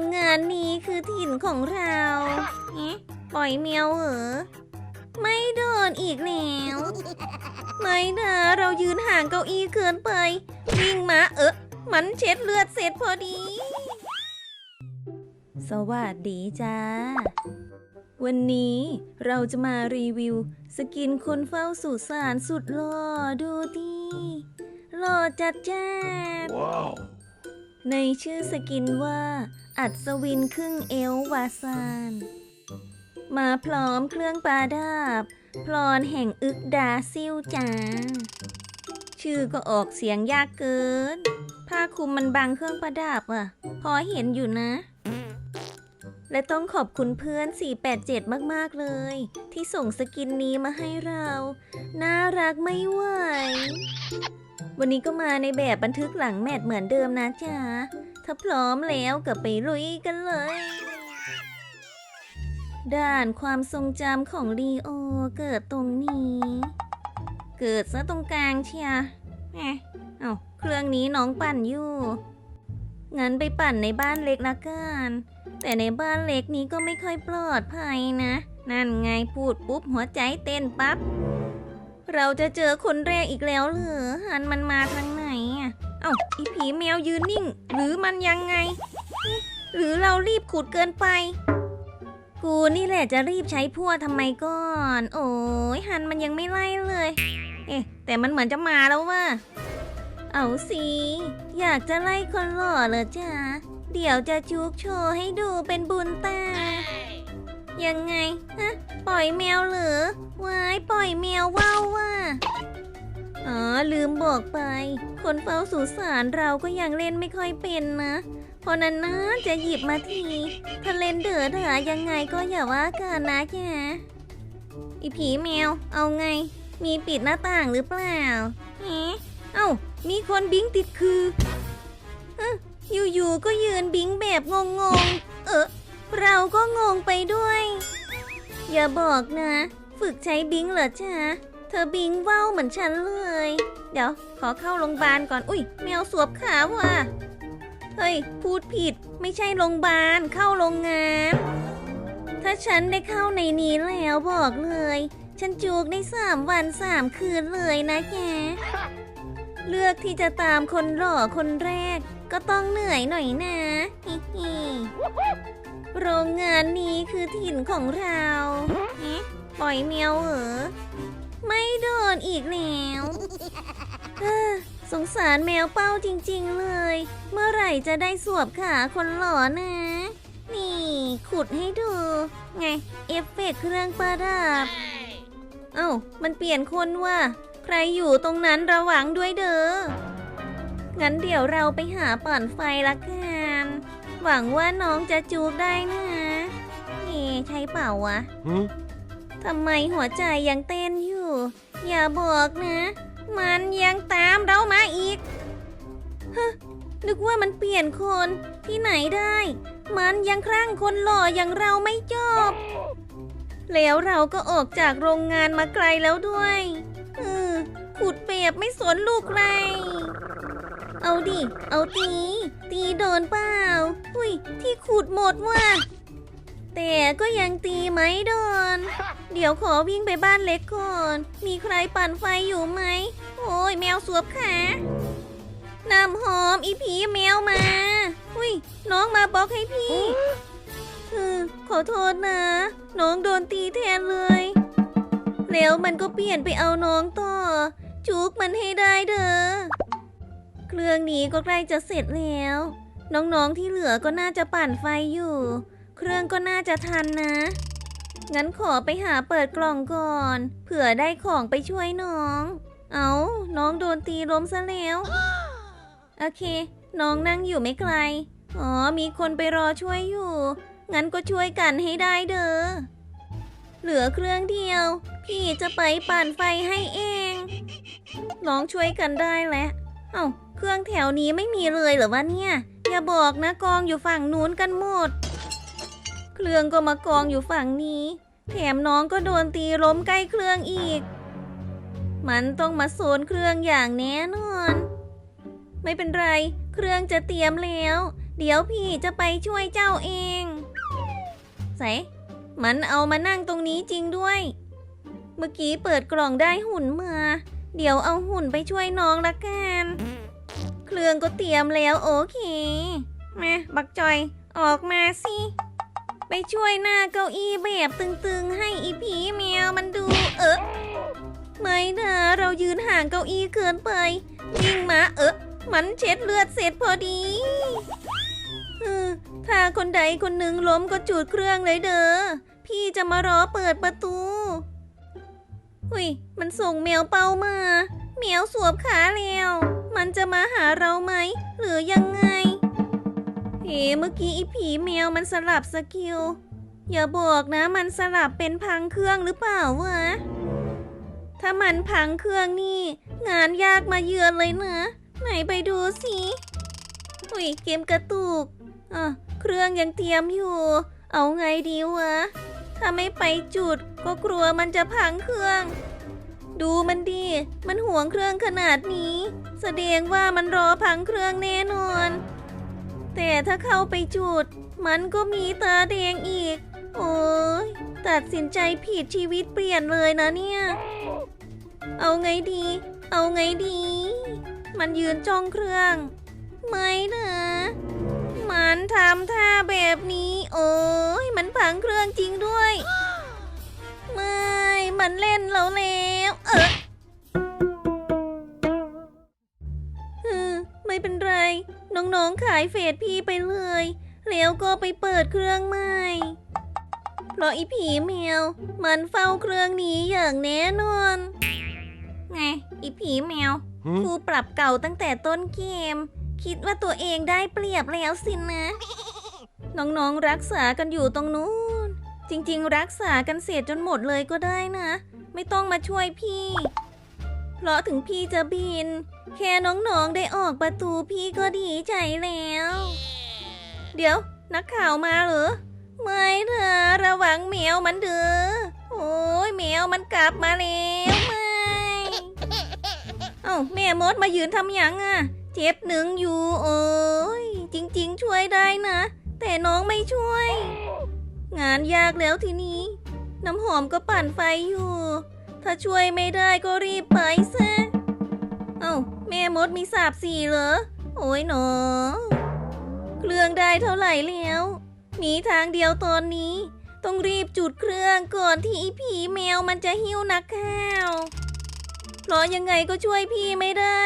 รงงานนี้คือถิ่นของเราเอ๊ะปล่อยแมวเหรอ ไม่โดนอีกแล้ว ไม่นะเรายืนห่างเก้าอี้เกินไป วิ่งมาเออมันเช็ดเลือดเสร็จพอดี สวัสดีจ้า วันนี้เราจะมารีวิว สกินคนเฝ้าสุสานสุดหล่อดูดีหล่อจัดจ้าน Wow. ในชื่อสกินว่า อัศวินครึ่งเอลวาซาน มาพร้อมเครื่องปลาดาบพลอนแห่งอึกดาซิลจาชื่อก็ออกเสียงยากเกิน ผ้าคลุมมันบังเครื่องประดับอะ พอเห็นอยู่นะ และต้องขอบคุณเพื่อน 487 มาก ๆ เลย ที่ส่งสกินนี้มาให้เรา น่ารักไม่ไหว วันนี้ก็มาในแบบบันทึกหลังแมตช์เหมือนเดิมนะจ๊ะ ถ้าพร้อมแล้วก็ไปลุยกันเลยด้านความทรงจำของลีโอเกิดตรงนี้ เกิดซะตรงกลางเชียแหมเอาเครื่องนี้น้องปั่นอยู่ งั้นไปปั่นในบ้านเล็กละกัน แต่ในบ้านเล็กนี้ก็ไม่ค่อยปลอดภัยนะ นั่นไงพูดปุ๊บหัวใจเต้นปั๊บ เราจะเจอคนแรกอีกแล้วเหรอ หันมันมาทางไหน เอ้าอีผีแมวยืนนิ่ง หรือมันยังไง หรือเรารีบขุดเกินไป กูนี่แหละจะรีบใช้พั่วทำไมก่อน โอ้ยหันมันยังไม่ไล่เลย เอ๊ะ แต่มันเหมือนจะมาแล้วว่า เอาสิอยากจะไล่คนหล่อเหรอจ๊ะ เดี๋ยวจะจุกโชว์ให้ดูเป็นบุญตา ยังไงฮะปล่อยแมวเหรอวายปล่อยแมวว้าวว่ะ อ๋อลืมบอกไป คนเฝ้าสุสานเราก็ยังเล่นไม่ค่อยเป็นนะพราะนั้นนะจะหยิบมาทีถ้าเล่นเดือดหายังไงก็อย่าว่ากันนะแกอีผีแมว เอาไง มีปิดหน้าต่างหรือเปล่าแหมเอ้า มีคนบิงติดคือฮะอยู่ๆก็ยืนบิงแบบงงๆ เออเราก็งงไปด้วย อย่าบอกนะ ฝึกใช้บิงเหรอจ๊ะ เธอบิงว่าวเหมือนฉันเลย เดี๋ยว ขอเข้าโรงพยาบาลก่อน อุ้ยแมวสวบขาว่ะ เฮ้ย พูดผิดไม่ใช่โรงพยาบาลเข้าโรงงาน ถ้าฉันได้เข้าในนี้แล้วบอกเลย ฉันจูกได้สามวันสามคืนเลยนะแก เลือกที่จะตามคนหล่อคนแรก ก็ต้องเหนื่อยหน่อยนะฮิฮิโรงงานนี้คือถิ่นของเราปล่อยแมวเหรอ ไม่โดนอีกแล้วเอ้อสงสารแมวเป้าจริงๆเลย เมื่อไหร่จะได้สวบขาคนหล่อนะ นี่ขุดให้ดู ไง เอฟเฟกต์เครื่องประดับ เอ้า มันเปลี่ยนคนว่ะ ใครอยู่ตรงนั้นระวังด้วยเด้อ งั้นเดี๋ยวเราไปหาปั่นไฟละกัน หวังว่าน้องจะจูบได้นะนี่ใช่เปล่าวะ Huh? ทำไมหัวใจยังเต้นอยู่ อย่าบอกนะ มันยังตามเรามาอีกฮะนึกว่ามันเปลี่ยนคนที่ไหนได้ มันยังคลั่งคนหล่ออย่างเราไม่จบ แล้วเราก็ออกจากโรงงานมาไกลแล้วด้วยเออขุดเปียบไม่สนลูกใครเอาดิ เอาตี ตีโดนเปล่า อุ้ย ที่ขุดหมดว่ะ แต่ก็ยังตีไม่โดน เดี๋ยวขอวิ่งไปบ้านเล็กก่อน มีใครปั่นไฟอยู่ไหม โอ้ยแมวสวบขานำหอมอีผีแมวมา อุ้ยน้องมาบล็อกให้พี่เออขอโทษนะ น้องโดนตีแทนเลย แล้วมันก็เปลี่ยนไปเอาน้องต่อ จุกมันให้ได้เด้อ เครื่องนี้ก็ใกล้จะเสร็จแล้ว น้องๆที่เหลือก็น่าจะปั่นไฟอยู่ เครื่องก็น่าจะทันนะ งั้นขอไปหาเปิดกล่องก่อน เผื่อได้ของไปช่วยน้อง เอา น้องโดนตีล้มซะแล้ว โอเค น้องนั่งอยู่ไม่ไกล อ๋อ มีคนไปรอช่วยอยู่ งั้นก็ช่วยกันให้ได้เด้อ เหลือเครื่องเดียว พี่จะไปปั่นไฟให้เอง น้องช่วยกันได้แหละเอ้า เครื่องแถวนี้ไม่มีเลยเหรอวะเนี่ย อย่าบอกนะกองอยู่ฝั่งนู้นกันหมด เครื่องก็มากองอยู่ฝั่งนี้ แถมน้องก็โดนตีล้มใกล้เครื่องอีก มันต้องมาโซนเครื่องอย่างแน่นอน ไม่เป็นไร เครื่องจะเตรียมแล้ว เดี๋ยวพี่จะไปช่วยเจ้าเองใสมันเอามานั่งตรงนี้จริงด้วย เมื่อกี้เปิดกล่องได้หุ่นมา เดี๋ยวเอาหุ่นไปช่วยน้องละกัน เครื่องก็เตรียมแล้วโอเค มา บักจอย ออกมาสิ ไปช่วยหน้าเก้าอี้แบบตึงๆ ให้อีผีแมวมันดู เออไม่นะเรายืนห่างเก้าอี้เกินไปวิ่งมาเออมันเช็ดเลือดเสร็จพอดีเออถ้าคนใดคนหนึ่งล้มก็จุดเครื่องเลยเด้อพี่จะมารอเปิดประตูหุยมันส่งแมวเป้ามาแมวสวบขาแล้ว มันจะมาหาเราไหม หรือยังไง ฮ้เมื่อกี้อีผีแมวมันสลับสกิล อย่าบอกนะมันสลับเป็นพังเครื่องหรือเปล่าวะ ถ้ามันพังเครื่องนี่ งานยากมาเยือนเลยนะ ไหนไปดูสิอุ้ยเกมกระตุกอะเครื่องยังเตรียมอยู่ เอาไงดีวะ ถ้าไม่ไปจุดก็กลัวมันจะพังเครื่อง ดูมันดีมันห่วงเครื่องขนาดนี้ แสดงว่ามันรอพังเครื่องแน่นอน แต่ถ้าเข้าไปจุด มันก็มีตาแดงอีก โอ้ยตัดสินใจผิดชีวิตเปลี่ยนเลยนะเนี่ย เอาไงดี เอาไงดี มันยืนจ้องเครื่อง ไม่นะมันทำท่าแบบนี้ โอ้ยมันพังเครื่องจริงด้วย ไม่ มันเล่นเราแล้ว น้องๆขายเฟสพี่ไปเลย แล้วก็ไปเปิดเครื่องใหม่ เพราะอีผีแมว มันเฝ้าเครื่องนี้อย่างแน่นอน ไง อีผีแมวครูปรับเก่าตั้งแต่ต้นเกม คิดว่าตัวเองได้เปรียบแล้วสินะ น้องๆรักษากันอยู่ตรงนู้น จริง ๆ รักษากันเสียจนหมดเลยก็ได้นะ ไม่ต้องมาช่วยพี่ เพราะถึงพี่จะบิน แค่น้องๆได้ออกประตูพี่ก็ดีใจแล้ว เดี๋ยวนักข่าวมาเหรอ ไม่เถอะระวังแมวมันเด้อโอ้ยแมวมันกลับมาแล้วไม่เอ้าแม่มดมายืนทำหยังอะเจ็บหนึ่งอยู่โอ้ยจริง ๆ ช่วยได้นะ แต่น้องไม่ช่วย งานยากแล้วทีนี้ น้ำหอมก็ปั่นไฟอยู่ ถ้าช่วยไม่ได้ก็รีบไปซะ เอ้า แม่มดมีสาบสี่เหรอ โอ้ยหนอ เครื่องได้เท่าไหร่แล้ว มีทางเดียวตอนนี้ ต้องรีบจุดเครื่องก่อนที่อีผีแมวมันจะหิ้วนักข้าว เพราะยังไงก็ช่วยพี่ไม่ได้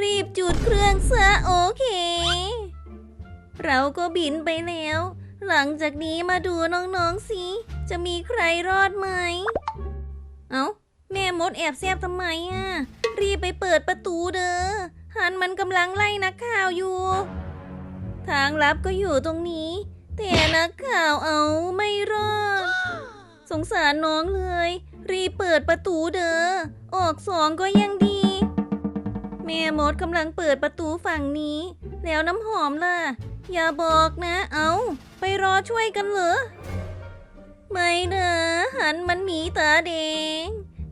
รีบจุดเครื่องซะโอเค เราก็บินไปแล้ว หลังจากนี้มาดูน้องๆสิ จะมีใครรอดไหม เอา้า แม่มดแอบแซบทำไมอะ รีบไปเปิดประตูเด้อฮันมันกำลังไล่นักข่าวอยู่ ทางลับก็อยู่ตรงนี้ แต่นักข่าวเอาไม่รอด สงสารน้องเลย รีบเปิดประตูเด้อออกสองก็ยังดี แม่มดกำลังเปิดประตูฝั่งนี้ แล้วน้ำหอมล่ะ อย่าบอกนะเอาไปรอช่วยกันเหรอ ไม่นะหันมันหมีตาแดง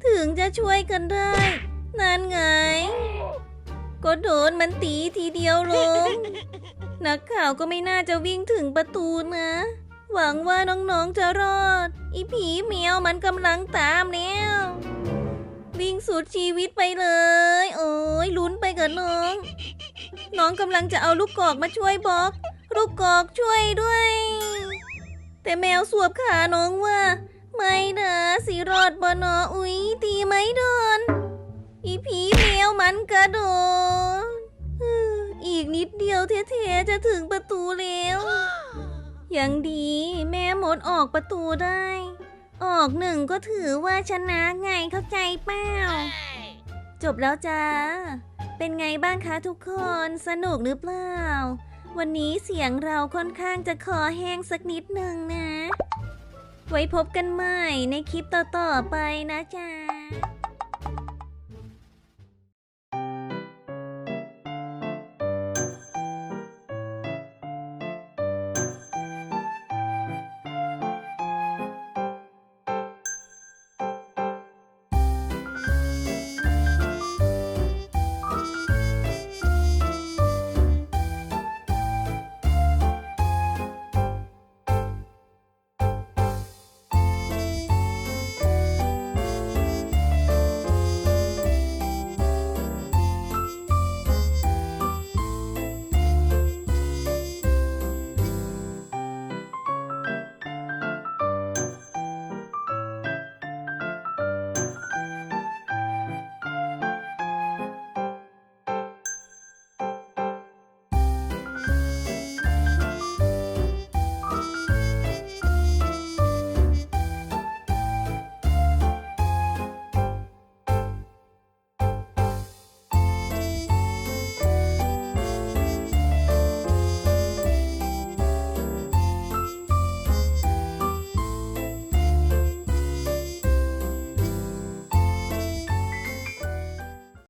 ถึงจะช่วยกันได้ นั่นไง ก็โดนมันตีทีเดียวลง นักข่าวก็ไม่น่าจะวิ่งถึงประตูนะ หวังว่าน้องๆจะรอด อีผีแมวมันกำลังตามแล้ว วิ่งสุดชีวิตไปเลย โอ้ยลุ้นไปกับน้อง น้องกำลังจะเอาลูกกอกมาช่วยบอกลูกกอกช่วยด้วย แต่แมวสวบขาน้องว่า ไม่นะสิรอดบนออุ๊ยตีไม่โดน อีผีแมวมันกระโดดอีกนิดเดียวเท่ๆจะถึงประตูแล้วยังดีแม่มดออกประตูได้ ออกหนึ่งก็ถือว่าชนะไงเข้าใจเปล่า จบแล้วจ้า เป็นไงบ้างคะทุกคนสนุกหรือเปล่า วันนี้เสียงเราค่อนข้างจะคอแห้งสักนิดหนึ่งนะ ไว้พบกันใหม่ในคลิปต่อๆไปนะจ๊ะ